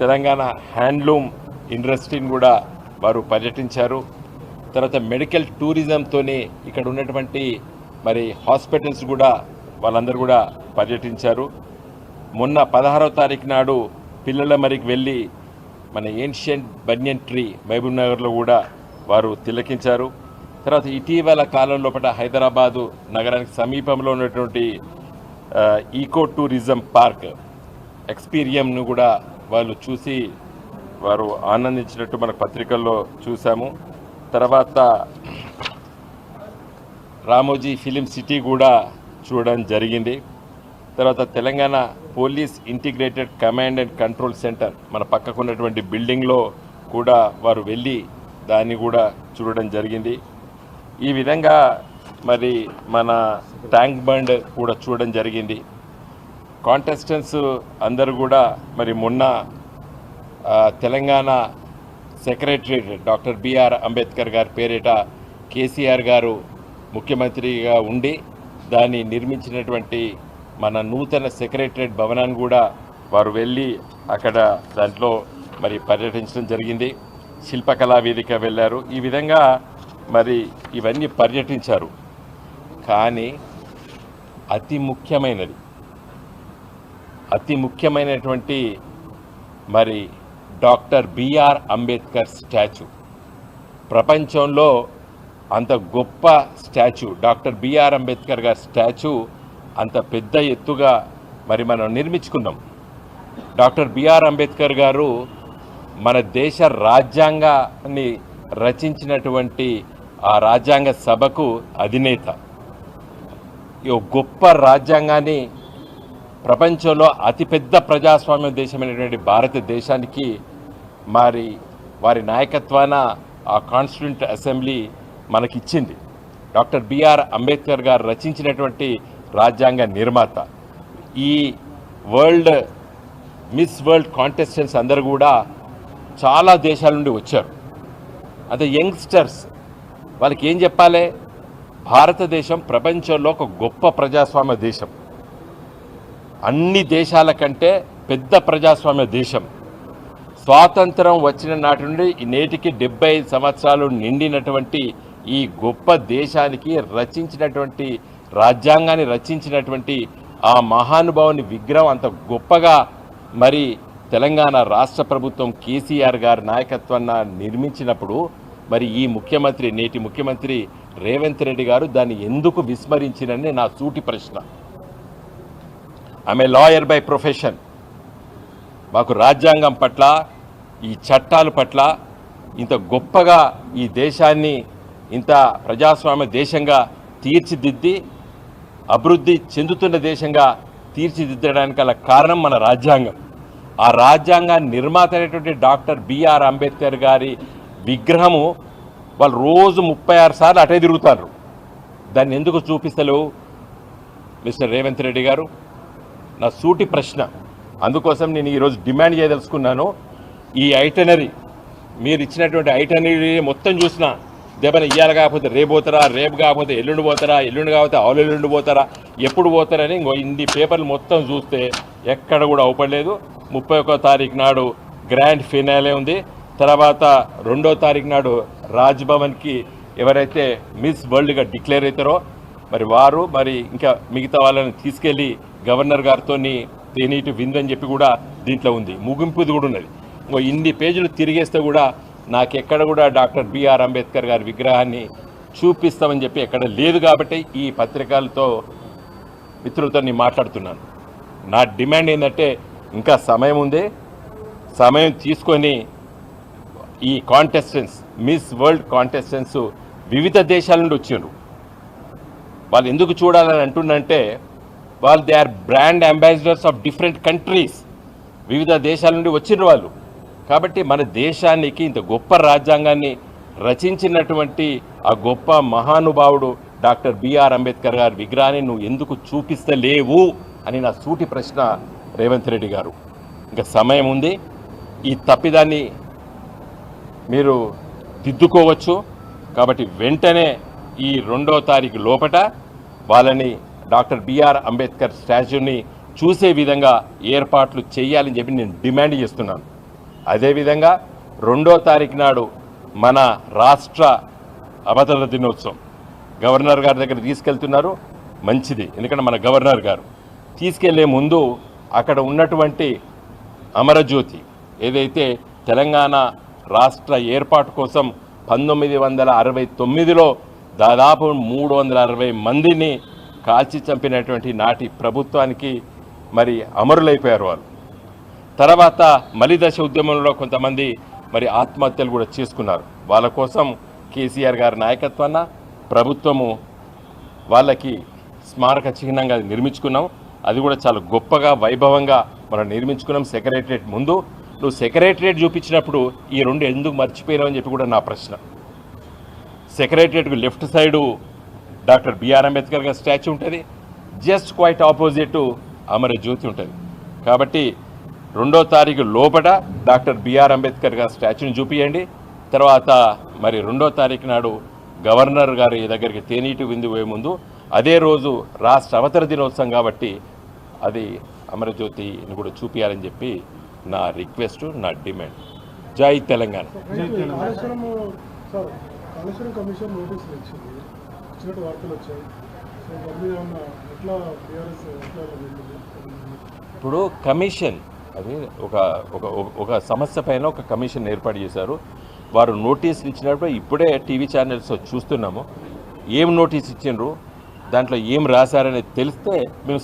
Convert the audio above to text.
Telangana handloom ఇండస్ట్రీని కూడా వారు పర్యటించారు. తర్వాత మెడికల్ టూరిజంతోనే ఇక్కడ ఉన్నటువంటి మరి హాస్పిటల్స్ కూడా వాళ్ళందరూ కూడా పర్యటించారు. మొన్న పదహారవ తారీఖు నాడు పిల్లల మరికి వెళ్ళి మన ఏన్షియంట్ బన్యన్ ట్రీ మహబూబ్ నగర్లో కూడా వారు తిలకించారు. తర్వాత ఇటీవల కాలం లోపల హైదరాబాదు నగరానికి సమీపంలో ఉన్నటువంటి ఈకో టూరిజం పార్క్ ఎక్స్పీరియంను కూడా వాళ్ళు చూసి వారు ఆనందించినట్టు మన పత్రికల్లో చూసాము తర్వాత రామోజీ ఫిలిం సిటీ కూడా చూడడం జరిగింది. తర్వాత Telangana police integrated command and control centre మన పక్కకున్నటువంటి బిల్డింగ్లో కూడా వారు వెళ్ళి దాన్ని కూడా చూడడం జరిగింది. ఈ విధంగా మరి మన ట్యాంక్ బండ్ కూడా చూడడం జరిగింది. కాంటెస్టెంట్స్ అందరూ కూడా మరి మొన్న Telangana secretariat doctor B R Ambedkar గారి పేరిట కేసీఆర్ గారు ముఖ్యమంత్రిగా ఉండి దాన్ని నిర్మించినటువంటి మన నూతన సెక్రటరేట్ భవనాన్ని కూడా వారు వెళ్ళి అక్కడ దాంట్లో మరి పర్యటించడం జరిగింది. శిల్పకళా వేదిక వెళ్ళారు. ఈ విధంగా మరి ఇవన్నీ పర్యటించారు. కానీ అతి ముఖ్యమైనది అతి ముఖ్యమైనటువంటి మరి డాక్టర్ బిఆర్ అంబేద్కర్ స్టాచ్యూ. ప్రపంచంలో అంత గొప్ప స్టాచ్యూ డాక్టర్ బిఆర్ అంబేద్కర్ గారి స్టాచ్యూ అంత పెద్ద ఎత్తుగా మరి మనం నిర్మించుకున్నాం. డాక్టర్ బిఆర్ అంబేద్కర్ గారు మన దేశ రాజ్యాంగాన్ని రచించినటువంటి ఆ రాజ్యాంగ సభకు అధినేత. ఈ గొప్ప రాజ్యాంగాన్ని ప్రపంచంలో అతిపెద్ద ప్రజాస్వామ్య దేశమైనటువంటి భారతదేశానికి మరి వారి నాయకత్వాన ఆ కాన్స్టిట్యూంట్ అసెంబ్లీ మనకిచ్చింది. డాక్టర్ బిఆర్ అంబేద్కర్ గారు రచించినటువంటి రాజ్యాంగ నిర్మాత. ఈ వరల్డ్ మిస్ వరల్డ్ కాంటెస్టెంట్స్ అందరూ కూడా చాలా దేశాల నుండి వచ్చారు. అంటే యంగ్స్టర్స్ వాళ్ళకి ఏం చెప్పాలి? భారతదేశం ప్రపంచంలో ఒక గొప్ప ప్రజాస్వామ్య దేశం. అన్ని దేశాల కంటే పెద్ద ప్రజాస్వామ్య దేశం. స్వాతంత్రం వచ్చిన నాటి నుండి ఈ నేటికి డెబ్బై సంవత్సరాలు నిండినటువంటి ఈ గొప్ప దేశానికి రచించినటువంటి రాజ్యాంగాన్ని రచించినటువంటి ఆ మహానుభావుని విగ్రహం అంత గొప్పగా మరి తెలంగాణ రాష్ట్ర ప్రభుత్వం కేసీఆర్ గారి నాయకత్వాన్ని నిర్మించినప్పుడు మరి ఈ ముఖ్యమంత్రి నేటి ముఖ్యమంత్రి రేవంత్ రెడ్డి గారు దాన్ని ఎందుకు విస్మరించినని నా సూటి ప్రశ్న. ఆమె లాయర్ బై ప్రొఫెషన్ మాకు రాజ్యాంగం పట్ల ఈ చట్టాల పట్ల ఇంత గొప్పగా ఈ దేశాన్ని ఇంత ప్రజాస్వామ్య దేశంగా తీర్చిదిద్ది అభివృద్ధి చెందుతున్న దేశంగా తీర్చిదిద్దడానికి గల కారణం మన రాజ్యాంగం. ఆ రాజ్యాంగాన్ని నిర్మాత అయినటువంటి డాక్టర్ బిఆర్ అంబేద్కర్ గారి విగ్రహము వాళ్ళు రోజు ముప్పై ఆరు సార్లు అటే తిరుగుతారు. దాన్ని ఎందుకు చూపిస్తలేవు? మిస్టర్ రేవంత్ రెడ్డి గారు నా సూటి ప్రశ్న. అందుకోసం నేను ఈరోజు డిమాండ్ చేయదలుచుకున్నాను. ఈ ఐటనరీ మీరు ఇచ్చినటువంటి ఐటనరీ మొత్తం చూసిన దెబ్బన ఇయ్యాలి కాకపోతే రేపు పోతారా రేపు కాకపోతే ఎల్లుండి పోతారా ఎల్లుండి కాకపోతే ఆవులు ఎల్లుండి పోతారా ఎప్పుడు పోతారని ఇంకో ఇన్ని పేపర్లు మొత్తం చూస్తే ఎక్కడ కూడా అవపడలేదు. ముప్పై ఒక్కో తారీఖు నాడు గ్రాండ్ ఫినాలే ఉంది. తర్వాత రెండో తారీఖు నాడు రాజ్భవన్కి ఎవరైతే మిస్ వరల్డ్గా డిక్లేర్ అవుతారో మరి వారు మరి ఇంకా మిగతా వాళ్ళని తీసుకెళ్ళి గవర్నర్ గారితో తేనీటి విందని చెప్పి కూడా దీంట్లో ఉంది. ముగింపుది కూడా ఉన్నది. ఇంకో ఇన్ని పేజీలు తిరిగేస్తే కూడా నాకు ఎక్కడ కూడా డాక్టర్ బిఆర్ అంబేద్కర్ గారి విగ్రహాన్ని చూపిస్తామని చెప్పి ఎక్కడ లేదు కాబట్టి ఈ పత్రికలతో మిత్రులతో నేను మాట్లాడుతున్నాను. నా డిమాండ్ ఏంటంటే ఇంకా సమయం ఉంది. సమయం తీసుకొని ఈ కాంటెస్టెంట్స్ మిస్ వరల్డ్ కాంటెస్టెంట్స్ వివిధ దేశాల నుండి వచ్చిండ్రు. వాళ్ళు ఎందుకు చూడాలని అంటుండంటే వాళ్ళు they are brand ambassadors of different countries వివిధ దేశాల నుండి వచ్చిన వాళ్ళు. కాబట్టి మన దేశానికి ఇంత గొప్ప రాజ్యాంగాన్ని రచించినటువంటి ఆ గొప్ప మహానుభావుడు డాక్టర్ బిఆర్ అంబేద్కర్ గారి విగ్రహాన్ని నువ్వు ఎందుకు చూపిస్తలేవు అని నా సూటి ప్రశ్న రేవంత్ రెడ్డి గారు. ఇంకా సమయం ఉంది. ఈ తప్పిదాన్ని మీరు దిద్దుకోవచ్చు. కాబట్టి వెంటనే ఈ రెండో తారీఖు లోపట వాళ్ళని డాక్టర్ బిఆర్ అంబేద్కర్ స్టాచ్యూని చూసే విధంగా ఏర్పాట్లు చేయాలని చెప్పి నేను డిమాండ్ చేస్తున్నాను. అదేవిధంగా రెండో తారీఖు నాడు మన రాష్ట్ర అవతరణ దినోత్సవం గవర్నర్ గారి దగ్గర తీసుకెళ్తున్నారు. మంచిది ఎందుకంటే మన గవర్నర్ గారు తీసుకెళ్ళే ముందు అక్కడ ఉన్నటువంటి అమరజ్యోతి ఏదైతే తెలంగాణ రాష్ట్ర ఏర్పాటు కోసం పంతొమ్మిది వందల అరవై తొమ్మిదిలో దాదాపు మూడు వందల అరవై మందిని కాల్చి చంపినటువంటి నాటి ప్రభుత్వానికి మరి అమరులైపోయారు వాళ్ళు. తర్వాత మలిదశ ఉద్యమంలో కొంతమంది మరి ఆత్మహత్యలు కూడా చేసుకున్నారు. వాళ్ళ కోసం కేసీఆర్ గారి నాయకత్వాన ప్రభుత్వము వాళ్ళకి స్మారక చిహ్నంగా అది నిర్మించుకున్నాం. అది కూడా చాలా గొప్పగా వైభవంగా మనం నిర్మించుకున్నాం సెక్రటరియట్ ముందు. నువ్వు సెక్రటరియట్ చూపించినప్పుడు ఈ రెండు ఎందుకు మర్చిపోయినావు అని చెప్పి కూడా నా ప్రశ్న. సెక్రటరియట్కు left side doctor B R Ambedkar గారి స్టాచ్యూ ఉంటుంది. జస్ట్ క్వైట్ ఆపోజిట్ అమరజ్యోతి ఉంటుంది. కాబట్టి రెండో తారీఖు లోపల డాక్టర్ బిఆర్ అంబేద్కర్ గారి స్టాచ్యూని చూపియండి. తర్వాత మరి రెండో తారీఖు నాడు గవర్నర్ గారి దగ్గరికి తేనీటి విందు పోయే ముందు అదే రోజు రాష్ట్ర అవతర దినోత్సవం కాబట్టి అది అమరజ్యోతిని కూడా చూపించాలని చెప్పి నా రిక్వెస్ట్ నా డిమాండ్. జై తెలంగాణ. వచ్చినట్టు వార్తలు వచ్చాయి. సో దాని మీద ఏమన్నా ఎట్లా టీఆర్ఎస్ ఇప్పుడు కమిషన్ అది ఒక ఒక ఒక సమస్య పైన ఒక కమిషన్ ఏర్పాటు చేశారు. వారు నోటీసులు ఇచ్చినప్పుడు ఇప్పుడే టీవీ ఛానల్స్ చూస్తున్నాము. ఏం నోటీస్ ఇచ్చిండ్రు? దాంట్లో ఏం రాశారనేది తెలిస్తే మేము